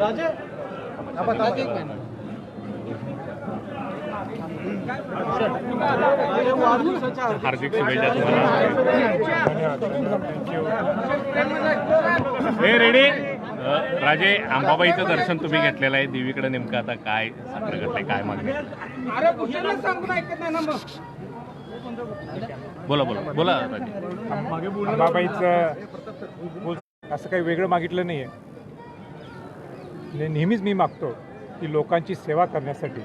राजे? हार्दिक हार्दिक शुभेच्छा तुम्हाला. हे रेडी. राजे अंबाबाईचं दर्शन तुम्ही घेतलेलं आहे. देवीकडे नेमकं आता काय साखर घडलंय काय मागणी? बोला बोला. बोला राजे. अंबाबाईचं असं काही वेगळं मागितलं नाही आहे नेहमीच मी मागतो की लोकांची सेवा करण्यासाठी.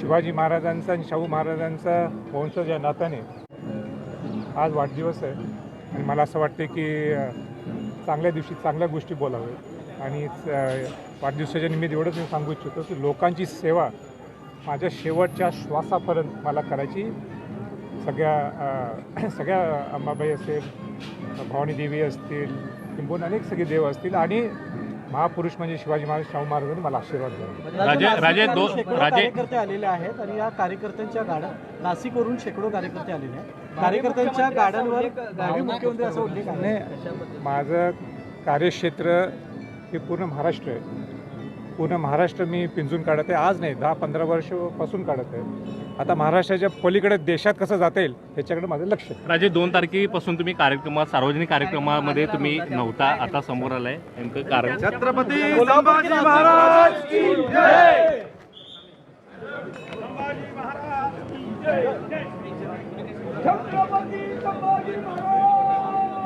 शिवाजी महाराजांचा आणि शाहू महाराजांचा वंशज या नात्याने आज वाढदिवस आहे. आणि मला असं वाटते की चांगल्या दिवशी चांगल्या गोष्टी बोलाव्या आणि वाढदिवसाच्या निमित्त एवढंच मी सांगू इच्छितो की लोकांची सेवा माझ्या शेवटच्या श्वासापर्यंत मला करायची सगळ्या सगळ्या अंबाबाई असेल भवानी देवी असतील किंबहुना अनेक सगळे देव असतील आणि महापुरुष म्हणजे शिवाजी महाराज शाहू महाराजांनी मला आशीर्वाद द्यावा राजे- राजे कार्यकर्ते आलेले आहेत आणि या कार्यकर्त्यांच्या गाड्या नाशिकवरून शेकडो कार्यकर्ते आलेले आहेत. कार्यकर्त्यांच्या गाड्यांवर भावी मुख्यमंत्री असा उल्लेख आहे. माझं कार्यक्षेत्र हे पूर्ण महाराष्ट्र आहे. पूर्ण महाराष्ट्र मी पिंजून काढत आहे. आज नाही दहा पंधरा वर्षपासून काढत आहे. आता महाराष्ट्राच्या पलीकडे देशात कसं जाते येईल माझं लक्ष राजे दोन तारखेपासून तुम्ही कार्यक्रमात सार्वजनिक कार्यक्रमामध्ये तुम्ही नव्हता आता समोर आलाय. नेमकं कारण? छत्रपती छत्रपती संभाजी महाराज